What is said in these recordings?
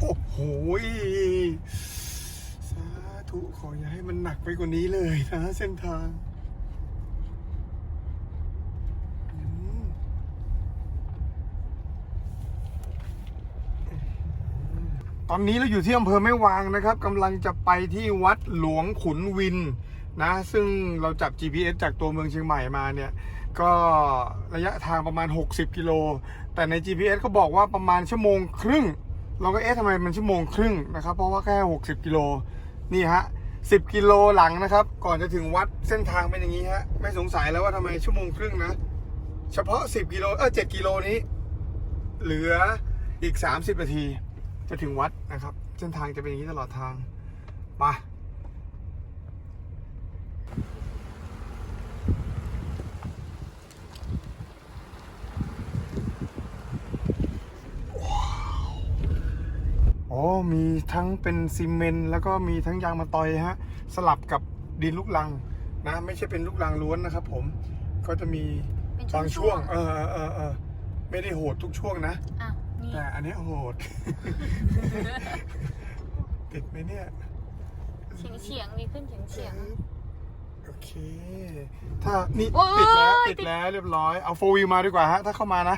โอ้โหสาธุขออย่าให้มันหนักไปกว่านี้เลยนะเส้นทางตอนนี้เราอยู่ที่อำเภอแม่วางนะครับกำลังจะไปที่วัดหลวงขุนวินนะ ซึ่งเราจับ GPS จากตัวเมืองเชียงใหม่มาเนี่ย ก็ระยะทางประมาณ 60 กิโล แต่ใน GPS ก็บอกว่าประมาณชั่วโมงครึ่ง เราก็เอ๊ะทำไมมันชั่วโมงครึ่งนะครับ เพราะว่าแค่ 60 กิโลนี่ฮะ 10 กิโลหลังนะครับ ก่อนจะถึงวัดเส้นทางเป็นอย่างนี้ฮะไม่สงสัยแล้วว่าทำไมชั่วโมงครึ่งนะ เฉพาะ 10 กิโลเออ7กิโลนี้ เหลืออีก 30 นาที จะถึงวัดนะครับ เส้นทางจะเป็นอย่างนี้ตลอดทางไป มีทั้งเป็นซีเมนต์แล้วก็มีทั้งยางมะตอยฮะ สลับกับดินลูกลังนะ ไม่ใช่เป็นลูกลังล้วนนะครับผมก็จะมีเป็นบางช่ช่ววงงๆเออเออเออเออไม่ได้โหดทุกช่วงนะอ้าวนี่แต่อันเนี้ยโหด ติดไหมเนี่ยเฉียงเฉียงๆดีขึ้นเฉียงเฉียงโอเค ถ้านี่โอ้ยติดแล้วติติดดแล้วเรียบร้อยเอาโฟวิวมาดีกว่าฮะ ถ้าเข้ามานะ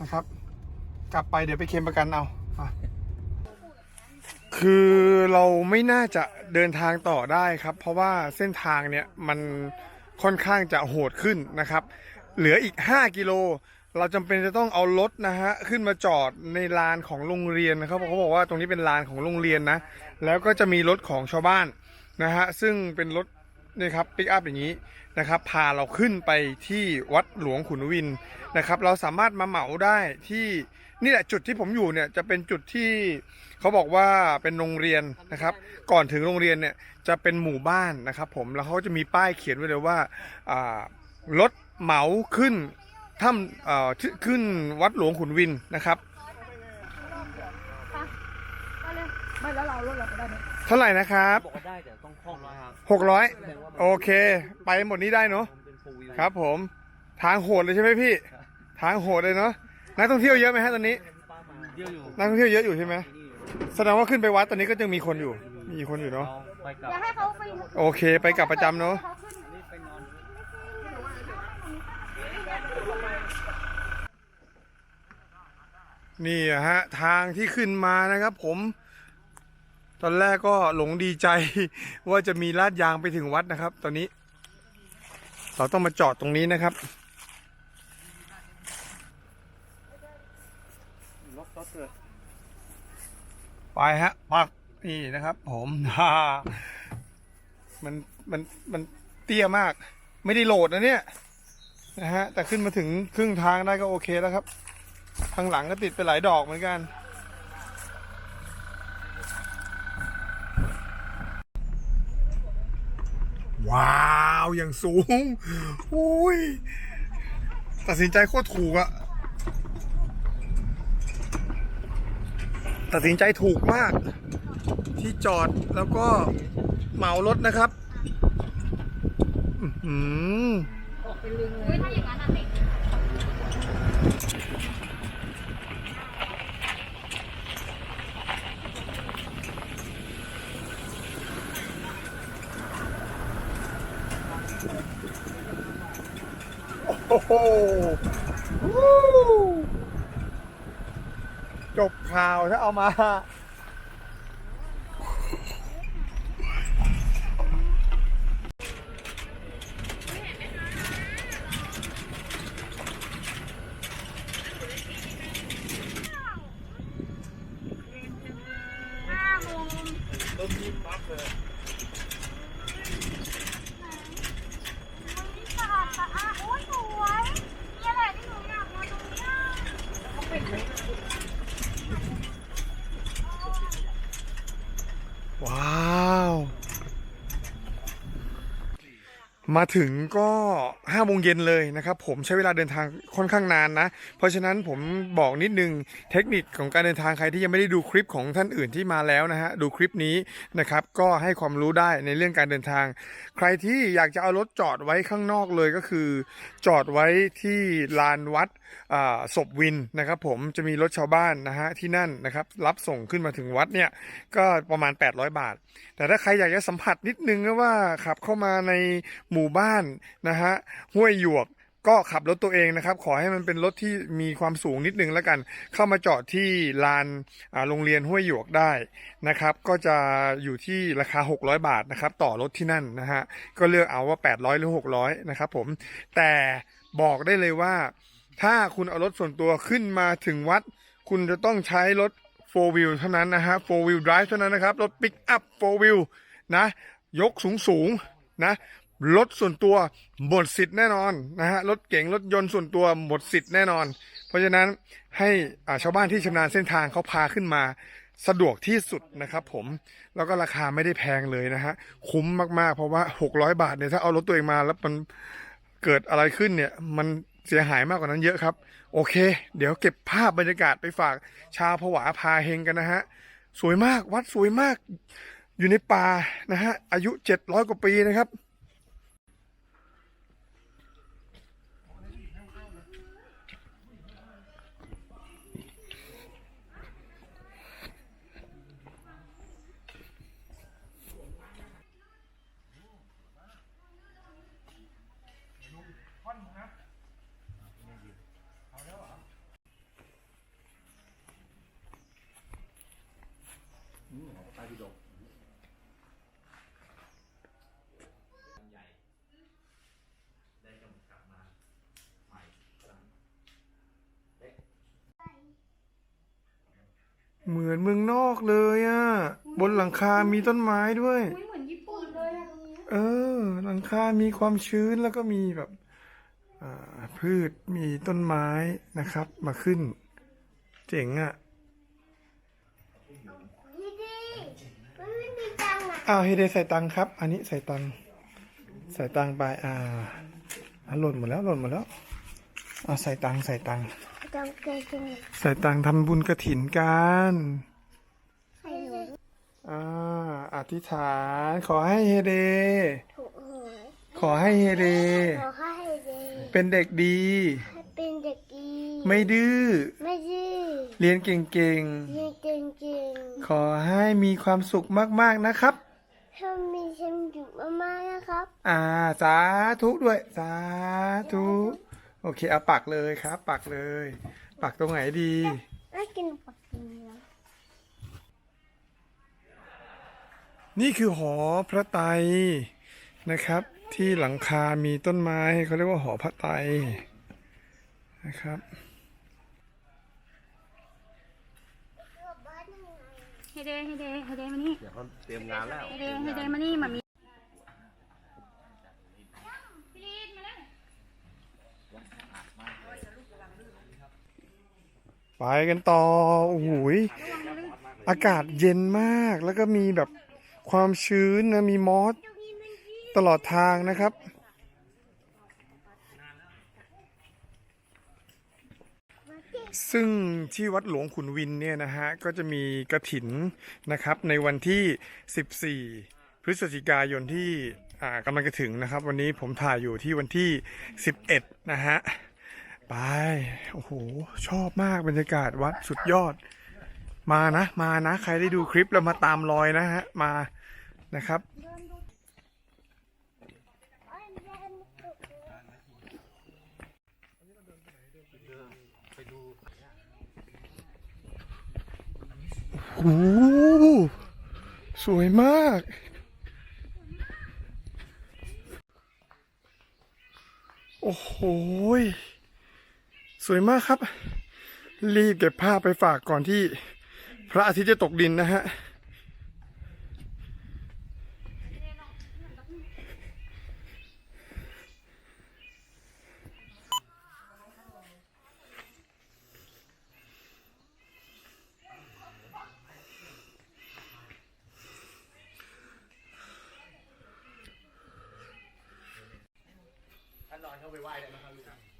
นะครับ กลับไปเดี๋ยวไปเคลมประกันเอาอะ คือเราไม่น่าจะเดินทางต่อได้ครับ เพราะว่าเส้นทางเนี่ยมันค่อนข้างจะโหดขึ้นนะครับ เหลืออีก 5 กิโล เราจำเป็นจะต้องเอารถนะฮะขึ้นมาจอดในลานของโรงเรียนนะครับเขาบอกว่าตรงนี้เป็นลานของโรงเรียนนะ แล้วก็จะมีรถของชาวบ้านนะฮะซึ่งเป็นรถนี่ครับปิกอัพอย่างนี้นะครับ พาเราขึ้นไปที่วัดหลวงขุนวินนะครับ เราสามารถมาเหมาได้ที่นี่แหละจุดที่ผมอยู่เนี่ยจะเป็นจุดที่ เขาบอกว่าเป็นโรงเรียนนะครับ ก่อนถึงโรงเรียนเนี่ยจะเป็นหมู่บ้านนะครับ ผมแล้วเขาจะมีป้ายเขียนไว้เลยว่าอ่ารถเหมาขึ้นถ้ำเอ่อที่ขึ้นวัดหลวงขุนวินนะครับไม่แล้วเรารถเราไปได้ไหมเท่าไหร่นะครับบอกว่าได้แต่ต้องคล่องนะครับหกร้อยแสดงว่ามันโอเค ไปหมดนี้ได้เนาะมันเป็นโฟวิวครับผม ทางโหดเลยใช่ไหมพี่ ทางโหดเลยเนาะนักท่องเที่ยวเยอะไหมฮะตอนนี้ เดียวอยู่นักท่องเที่ยวเยอะอยู่ใช่ไหม ที่นี่ แสดงว่าขึ้นไปวัดตอนนี้ก็ยังมีคนอยู่ มีคนอยู่เนาะเราไปกับอย่าให้เขาไปโอเคไปกลับประจำเนาะเขาขึ้นนี่ไปนอนนี่อะฮะ ทางที่ขึ้นมานะครับผม ตอนแรกก็หลงดีใจ ว่าจะมีลาดยางไปถึงวัดนะครับ ตอนนี้ เราต้องมาจอดตรงนี้นะครับรถรถเลย ไปฮะปักนี่นะครับ ผมฮ่ามันมันมันเตี้ยมาก ไม่ได้โหลดนะเนี่ยนะฮะแต่ขึ้นมาถึงครึ่งทางได้ก็โอเคแล้วครับข้างหลังก็ติดไปหลายดอกเหมือนกัน ว้าว อย่างสูง อุ้ย ตัดสินใจโคตรถูกอะ ตัดสินใจถูกมาก ที่จอดแล้วก็เหมารถนะครับอื้อหืออุ้ยถ้าอย่างนั้นเด็กโอ้โห ข่าวถ้าเอามา Wow. มาถึงก็5โมงเย็นเลยนะครับ ผมใช้เวลาเดินทางค่อนข้างนานนะ เพราะฉะนั้นผมบอกนิดนึงเทคนิคของการเดินทางใครที่ยังไม่ได้ดูคลิปของท่านอื่นที่มาแล้วนะฮะดูคลิปนี้นะครับก็ให้ความรู้ได้ในเรื่องการเดินทาง ใครที่อยากจะเอารถจอดไว้ข้างนอกเลยก็คือ จอดไว้ที่ลานวัดศพวินนะครับ ผมจะมีรถชาวบ้านนะฮะที่นั่นนะครับรับส่งขึ้นมาถึงวัดเนี่ยก็ประมาณ 800 บาท แต่ถ้าใครอยากจะสัมผัสนิดนึงนะว่าขับเข้ามาในหมู่บ้านนะฮะห้วยหยวกก็ขับรถตัวเองนะครับ ขอให้มันเป็นรถที่มีความสูงนิดนึงแล้วกัน เข้ามาจอดที่ลานโรงเรียนห้วยหยวกได้นะครับ ก็จะอยู่ที่ราคา 600 บาทนะครับ ต่อรถที่นั่นนะฮะก็เลือกเอาว่า 800 หรือ 600 นะครับผมแต่บอกได้เลยว่า ถ้าคุณเอารถส่วนตัวขึ้นมาถึงวัด คุณจะต้องใช้รถ 4 wheel เท่านั้นนะฮะ 4 wheel drive เท่านั้นนะครับ รถ pick up 4 wheel นะ ยกสูงสูงนะ รถส่วนตัวหมดสิทธิ์แน่นอนนะฮะรถเก๋งรถยนต์ส่วนตัวหมดสิทธิ์แน่นอน เพราะฉะนั้นให้ชาวบ้านที่ชำนาญเส้นทางเขาพาขึ้นมาสะดวกที่สุดนะครับผมแล้วก็ราคาไม่ได้แพงเลยนะฮะคุ้มมากๆ เพราะว่า 600 บาทเนี่ยถ้าเอารถตัวเองมาแล้วมันเกิดอะไรขึ้นเนี่ยมันเสียหายมากกว่านั้นเยอะครับ โอเค เดี๋ยวเก็บภาพบรรยากาศไปฝากชาวผวาพาเฮงกันนะฮะสวยมากวัดสวยมาก อยู่ในป่านะฮะอายุ 700 กว่าปีนะครับ เหมือนเมืองนอกเลยอะ่ะ บนหลังคา มีต้นไม้ด้วยเหมือนญี่ปุ่นเลยอะเออ หลังคา มีความชื้นแล้วก็มีแบบอ่าพืชมีต้นไม้นะครับ มาขึ้น เจ๋งอะ่ะนี่ดิมันไม่มีตังค์อะอ้าวเฮเดใส่ตังค์ครับ อันนี้ใส่ตังค์ใส่ตังค์ไปอ่าอะหล่นหมดแล้วหล่นหมดแล้วอ่าใส่ตังค์ใส่ตังค์ ตังค์เกินจริงใส่ตังค์ทำบุญกระถินกันใส่หนูอ่าอธิษฐาน ขอให้เฮเด ถูกหวยขอให้เฮเด ขอให้เด็กเป็นเด็กดี ให้เป็นเด็กดีไม่ดื้อ ไม่ดื้อเรียนเก่งเรียนเก่งๆ ขอให้มีความสุขมากๆนะครับ ๆถ้ามีฉันอยู่มากๆนะครับ อ่า สาธุด้วย สาธุ โอเคเอาปักเลยครับ ปักเลย ปักตรงไหนดีไม่กินปักกินแล้วนี่คือหอพระไตรนะครับ ที่หลังคา มีต้นไม้เขาเรียกว่าหอพระไตรนะครับเฮเดเฮเดเฮเดมานี่เดี๋ยวเขาเตรียมงานแล้วเฮเดเฮเดมานี่มามี ไปกันต่อโอ้โหยอากาศเย็นมากแล้วก็มีแบบความชื้นนะมีมอสตลอดทางนะครับ ซึ่งที่วัดหลวงขุนวินเนี่ยนะฮะ ก็จะมีกระถินนะครับ ในวันที่ 14 พฤศจิกายนที่กำลังจะถึงนะครับ วันนี้ผมถ่ายอยู่ที่วันที่ 11 นะฮะ ไป โอ้โห ชอบมากบรรยากาศวัดสุดยอด มานะ มานะ ใครได้ดูคลิปแล้วมาตามรอยนะฮะ มานะครับ โอ้โหสวยมากโอ้โห สวยมากครับ รีบเก็บภาพไปฝากก่อนที่พระอาทิตย์จะตกดินนะฮะ ท่านอนเข้าไปไหว้ได้ไหมครับ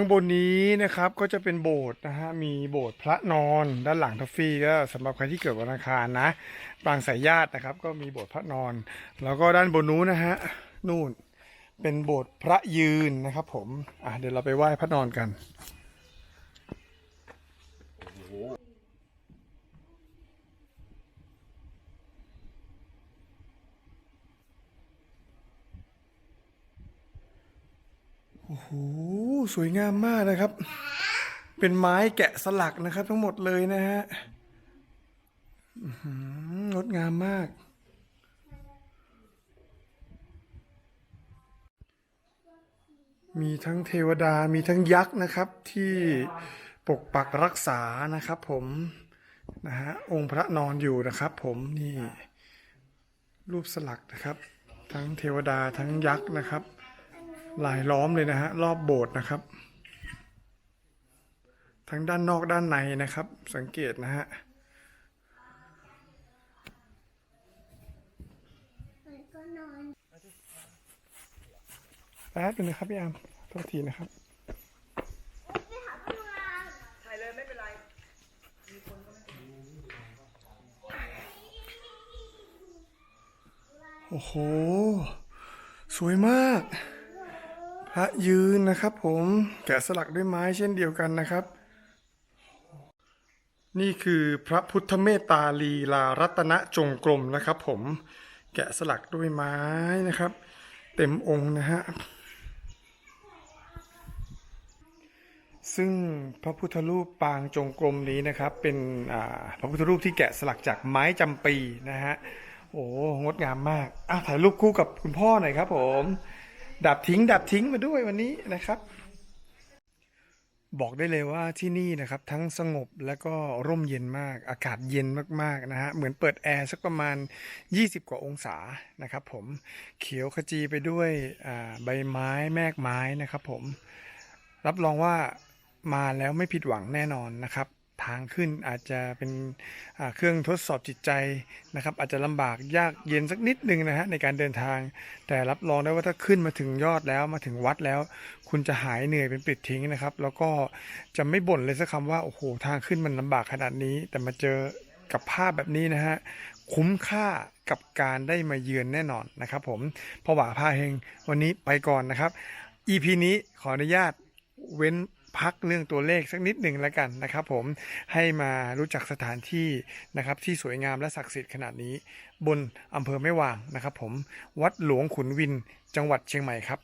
ข้างบนนี้นะครับก็จะเป็นโบสถ์นะฮะมีโบสถ์พระนอนด้านหลังทัฟฟี่ก็สำหรับใครที่เกิดวันอังคารนะปางสายญาตินะครับ ก็มีโบสถ์พระนอน แล้วก็ด้านบนนู้นนะฮะนู่นเป็นโบสถ์พระยืนนะครับ ผมอะเดี๋ยวเราไปไหว้พระนอนกัน โอ้โหสวยงามมากนะครับ เป็นไม้แกะสลักนะครับ ทั้งหมดเลยนะฮะงดงามมาก มีทั้งเทวดามีทั้งยักษ์นะครับ ที่ปกปักรักษานะครับผมนะฮะองค์พระนอนอยู่นะครับ ผมนี่รูปสลักนะครับ ทั้งเทวดาทั้งยักษ์นะครับ ลายล้อมเลยนะฮะรอบโบสถ์นะครับ ทั้งด้านนอกด้านในนะครับ สังเกตนะฮะแป๊บนึงนะครับพี่อามโทษทีนะครับโอ้โห สวยมากพ ระยืนนะครับ ผมแกะสลักด้วยไม้เช่นเดียวกันนะครับ นี่คือพระพุทธเมตตาลีลารัตนจงกรมนะครับ ผมแกะสลักด้วยไม้นะครับ เต็มองค์นะฮะซึ่งพระพุทธรูปปางจงกรมนี้นะครับ เป็นพระพุทธรูปที่แกะสลักจากไม้จำปีนะฮะโอ้งดงามมากอะถ่ายรูปคู่กับคุณพ่อหน่อยครับผม ดับทิ้ง ดับทิ้งมาด้วยวันนี้นะครับ บอกได้เลยว่าที่นี่นะครับ ทั้งสงบและก็ร่มเย็นมาก อากาศเย็นมากๆนะฮะเหมือนเปิดแอร์สักประมาณ 20 กว่าองศานะครับ ผมเขียวขจีไปด้วยใบไม้แมกไม้นะครับ ผมรับรองว่ามาแล้วไม่ผิดหวังแน่นอนนะครับ ทางขึ้นอาจจะเป็นเครื่องทดสอบจิตใจนะครับ อาจจะลำบากยากเย็นสักนิดนึงนะฮะในการเดินทาง แต่รับรองได้ว่าถ้าขึ้นมาถึงยอดแล้วมาถึงวัดแล้ว คุณจะหายเหนื่อยเป็นปิดทิ้งนะครับ แล้วก็จะไม่บ่นเลยสักคำว่าโอ้โหทางขึ้นมันลำบากขนาดนี้ แต่มาเจอกับภาพแบบนี้นะฮะคุ้มค่ากับการได้มาเยือนแน่นอนนะครับ ผมพอหว่าพาเฮงวันนี้ไปก่อนนะครับ EP นี้ขออนุญาตเว้น พักเรื่องตัวเลขสักนิดหนึ่งแล้วกันนะครับ ผมให้มารู้จักสถานที่นะครับที่สวยงามและศักดิ์สิทธิ์ขนาดนี้ บนอำเภอแม่วางนะครับ ผมวัดหลวงขุนวินจังหวัดเชียงใหม่ครับ